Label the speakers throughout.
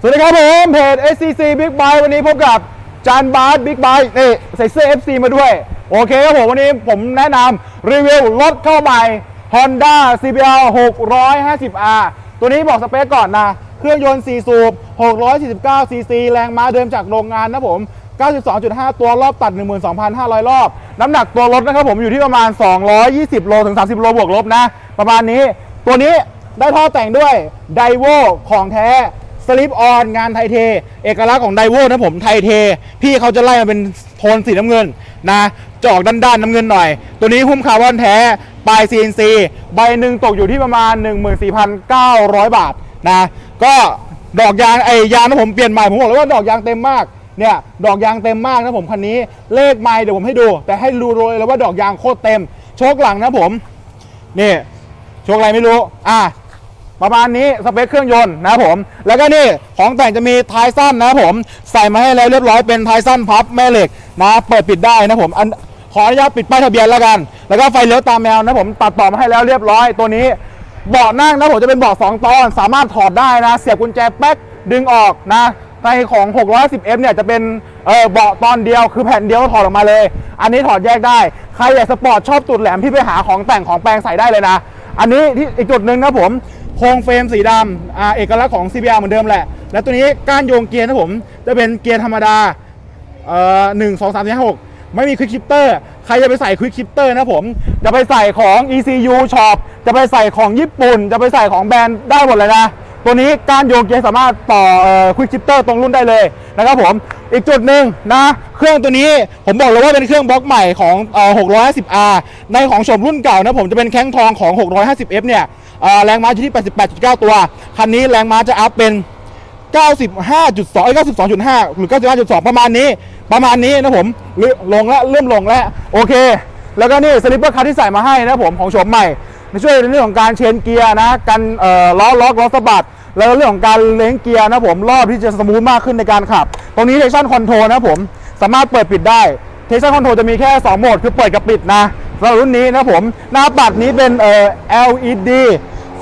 Speaker 1: สวัสดีครับผมเพจ SCC Big Bike วันนี้พบกับจานบาสบิ๊กไบค์นี่ใส่เสื้อ FC มาด้วย โอเคครับผม วันนี้ผมแนะนำรีวิวรถเข้าใหม่ Honda CBR 650R ตัวนี้บอกสเปคก่อนนะ เครื่องยนต์ 4 สูบ 649 cc แรงม้าเดิมจากโรงงานนะผม 92.5 ตัวรอบตัด 12,500 รอบ น้ำหนักตัวรถนะครับผมอยู่ที่ประมาณ 220 โลถึง 30 โลบวกลบนะ ประมาณนี้ ตัวนี้ได้ท่อแต่งด้วยไดโวของแท้ สลิปออนงานไทเท เอกลักษณ์ของไดโวนะผมไทเท พี่เขาจะไล่มาเป็นโทนสีน้ำเงินนะจอกด้านๆน้ำเงินหน่อย ตัวนี้หุ้มคาร์บอนแท้ปลาย CNC ใบหนึ่งตกอยู่ที่ประมาณ 14,900 บาทนะก็ดอกยางไอยางนะผมเปลี่ยนใหม่ผมบอกเลยว่าดอกยางเต็มมากเนี่ยดอกยางเต็มมากนะผมคันนี้เลขไม่เดี๋ยวผมให้ดู แต่ให้รู้เลยแล้วว่าดอกยางโคตรเต็ม โชคหลังนะผมนี่โชคอะไรไม่รู้อะ ประมาณนี้สเปคเครื่องยนต์นะครับผม แล้วก็นี่ของแต่งจะมีท้ายสั้นนะครับผม ใส่มาให้แล้วเรียบร้อยเป็นท้ายสั้นพับแม่เหล็กนะเปิดปิดได้นะผมอันขออนุญาตปิดป้ายทะเบียนแล้วกัน แล้วก็ไฟเลี้ยวตามแมวนะผมตัดต่อมาให้แล้วเรียบร้อยตัวนี้เบาะนั่งนะผมจะเป็นเบาะสองตอน สามารถถอดได้นะ เสียบกุญแจแป๊กดึงออกนะในของ 610F เนี่ยจะเป็นเออเบาะตอนเดียวคือแผ่นเดียวถอดออกมาเลย อันนี้ถอดแยกได้ ใครอยากสปอร์ตชอบตุดแหลมพี่ไปหาของแต่งของแปลงใส่ได้เลยนะ อันนี้ที่อีกจุดหนึ่งนะผม โครงเฟรมสีดำอ่าเอกลักษณ์ของ CBR เหมือนเดิมแหละ และตัวนี้ก้านโยงเกียร์นะผม จะเป็นเกียร์ธรรมดาเอ่อหนึ่งสองสามสี่ห้าหกไม่มีควิกชิปเตอร์ใครจะไปใส่ควิกชิปเตอร์นะผม จะไปใส่ของ ECU Shop จะไปใส่ของญี่ปุ่น จะไปใส่ของแบรนด์ได้หมดเลยนะ ตัวนี้การโยงเกียร์สามารถต่อควิกชิปเตอร์ตรงรุ่นได้เลยนะครับผม อีกจุดหนึ่งนะ เครื่องตัวนี้ผมบอกเลยว่าเป็นเครื่องบล็อกใหม่ของ 650R ในของชมรุ่นเก่านะผมจะเป็นแข้งทองของ 650F เนี่ย แรงม้าอยู่ที่ 88.9 ตัว คันนี้แรงม้าจะอัพเป็น 95.2 92.5 หรือ 95.2 ประมาณนี้ ประมาณนี้นะผมลงแล้วเริ่มลงแล้ว โอเค แล้วก็นี่สลิปเปอร์คัทที่ใส่มาให้นะผมของโฉมใหม่มช่วยในเรื่องของการเชนเกียร์นะกันเอ่อล้อล็อกล้อสะบัดแล้วก็เรื่องของการเล้งเกียร์นะผมรอบที่จะสมูทมากขึ้นในการขับ ตรงนี้เทคชั่นคอนโทรนะผมสามารถเปิดปิดได้เทคชั่นคอนโทรจะมีแค่ 2 โหมด คือเปิดกับปิดนะ สำหรับรุ่นนี้นะผม หน้าปัดนี้เป็นเอ่อ LED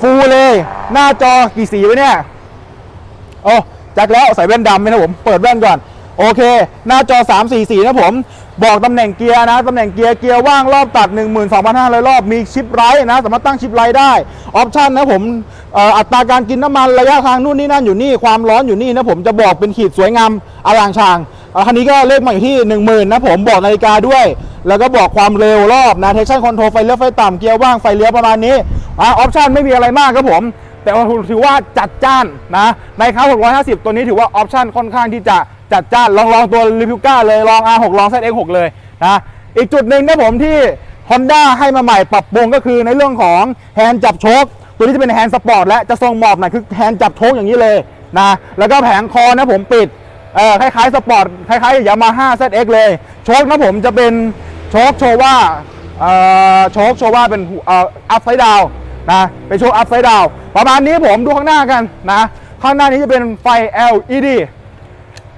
Speaker 1: Full เลย หน้าจอกี่สีวะเนี่ย โอ้จักแล้วใส่แว่นดำไหมนะผม เปิดแว่นก่อน โอเค หน้าจอ 3 4 4 นะผม บอกตำแหน่งเกียร์นะ ตำแหน่งเกียร์ เกียร์ว่างรอบตัด 12,500 รอบ มีชิปไลท์นะ สามารถตั้งชิปไลท์ได้ ออปชันนะผม อัตราการกินน้ำมันระยะทางนู่นนี่นั่นอยู่นี่ ความร้อนอยู่นี่นะผม จะบอกเป็นขีดสวยงามอลางชางอันนี้ก็เลขมาอยู่ที่ 10,000 นะผม บอกนาฬิกาด้วย แล้วก็บอกความเร็วรอบนะเทคชั่นคอนโทรลไฟเลี้ยวไฟต่ำ เกียร์ว่าง ไฟเลี้ยวประมาณนี้อะออปชันไม่มีอะไรมากครับผมแต่ว่าถือว่าจัดจ้านนะในคา650 ตัวนี้ถือว่าออปชันค่อนข้างที่จะ จัดจ้านลองลองตัวรีพิวก้าเลยลอง R6 ลอง ZX6 เลยนะอีกจุดหนึ่งนะผมที่ Honda ให้มาใหม่ปรับปรุงก็คือในเรื่องของแฮนด์จับโชคตัวนี้จะเป็นแฮนด์สปอร์ตและจะทรงหมอบหน่อยคือแฮนด์จับโชคอย่างนี้เลยนะแล้วก็แผงคอนะผมปิดเอ่อคล้ายๆสปอร์ตคล้ายๆยามาฮ่า ZX เลยโชคนะผมจะเป็นโชคโชว่าเอ่อโชคโชว่าเป็นเอ่ออัพไซด์ดาวนะเป็นโชคอัพไซด์ดาวประมาณนี้ผมดูข้างหน้ากันนะข้างหน้านี้จะเป็นไฟ LED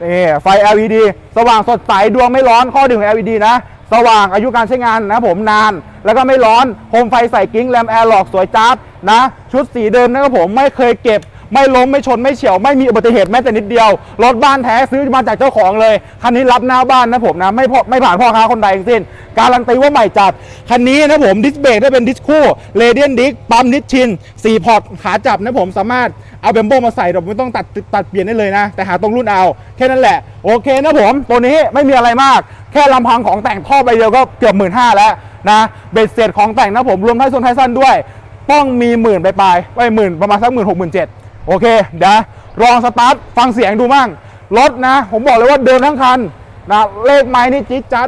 Speaker 1: นี่ไฟ LED สว่างสดใสดวงไม่ร้อนข้อดีของ LED นะ สว่างอายุการใช้งานนะผมนาน แล้วก็ไม่ร้อนโคมไฟใส่กิ้งแรมแอร์หลอกสวยจ้าบนะ ชุดสีเดิมนะครับผมไม่เคยเก็บ ไม่ล้มไม่ชนไม่เฉียว ไม่มีอุบัติเหตุแม้แต่นิดเดียว รถบ้านแท้ซื้อมาจากเจ้าของเลย คันนี้รับหน้าบ้านนะผมนะ ไม่พอไม่ผ่านพ่อค้าคนใดทั้งสิ้น การันตีว่าใหม่จัด คันนี้นะผมดิสเบรกได้เป็นดิสคู่เรเดียนดิสปั๊มนิชชิน4พอร์ตขาจับนะผมสามารถ เอาเบมโบมาใส่เราไม่ต้องตัดตัดเปลี่ยนได้เลยนะ แต่หาตรงรุ่นเอา แค่นั้นแหละ โอเคนะผม ตัวนี้ไม่มีอะไรมาก แค่ลำพังของแต่งท่อใบเดียวก็เกือบหมื่นห้าแล้วนะเบ็ดเสร็จของแต่งนะผมรวมท้ายส้นท้ายสั้นด้วย ต้องมีหมื่นไปปลายไปหมื่นประมาณสักหมื่นหกหมื่นเจ็ดโอเคเดี๋ยวลองสตาร์ทฟังเสียงดูมั่งรถนะ ผมบอกเลยว่าเดินทั้งคันนะเลขไม้นี่จิ๊ดจัด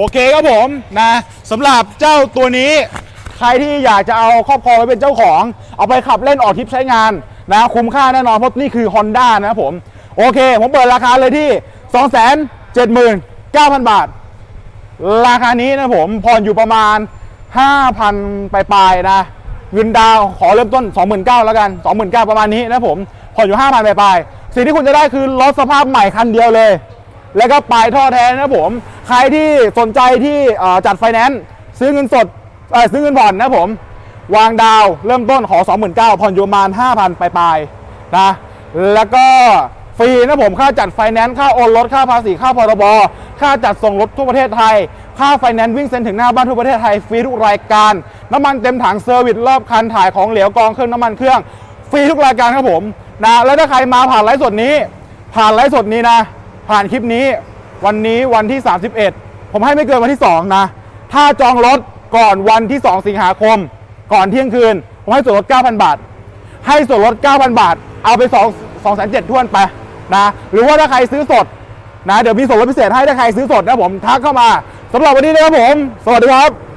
Speaker 1: โอเคครับผมนะสำหรับเจ้าตัวนี้ ใครที่อยากจะเอาครอบครองไว้เป็นเจ้าของ เอาไปขับเล่นออกทริปใช้งานนะคุ้มค่าแน่นอนเพราะนี่คือ Honda นะครับผม โอเค ผมเปิดราคาเลยที่ 279,000 บาท ราคานี้นะผมผ่อนอยู่ประมาณ 5,000 ปลายๆนะเงินดาวขอเริ่มต้น 29,000แล้วกัน 29,000 ประมาณนี้นะผมผ่อนอยู่ 5,000 ปลายๆสิ่งที่คุณจะได้คือรถสภาพใหม่คันเดียวเลย แล้วก็ปลายท่อแท้นะผม ใครที่สนใจที่จัดไฟแนนซ์ซื้อเงินสดซื้อเงินผ่อนนะผม วางดาวเริ่มต้นขอ 29,000ผ่อนอยู่ประมาณ 5,000 ปลายๆนะแล้วก็ฟรีนะผมค่าจัดไฟแนนซ์ค่าโอนรถค่าภาษีค่าพรบค่าจัดส่งรถทั่วประเทศไทย ค่าไฟแนนซ์วิ่งเซ็นถึงหน้าบ้านทั่วประเทศไทยฟรีทุกรายการ น้ำมันเต็มถังเซอร์วิสรอบคันถ่ายของเหลวกองเครื่องน้ำมันเครื่องฟรีทุกรายการครับผมนะแล้วถ้าใครมาผ่านไลฟ์สดนี้ ผ่านไลฟ์สดนี้นะ ผ่านคลิปนี้วันนี้วันที่ 31 ผมให้ไม่เกินวันที่ 2 นะ ถ้าจองรถก่อนวันที่ 2 สิงหาคม ก่อนเที่ยงคืน ผมให้ส่วนลด 9,000 บาท ให้ส่วนลด 9,000 บาท เอาไป 2 2 7 0 0ท้วนไปนะหรือว่าถ้าใครซื้อสดนะเดี๋ยวมีส่วนลดพิเศษให้ถ้าใครซื้อสดนะผมทักเข้ามาสำหรับวันนี้นะครับผม สวัสดีครับ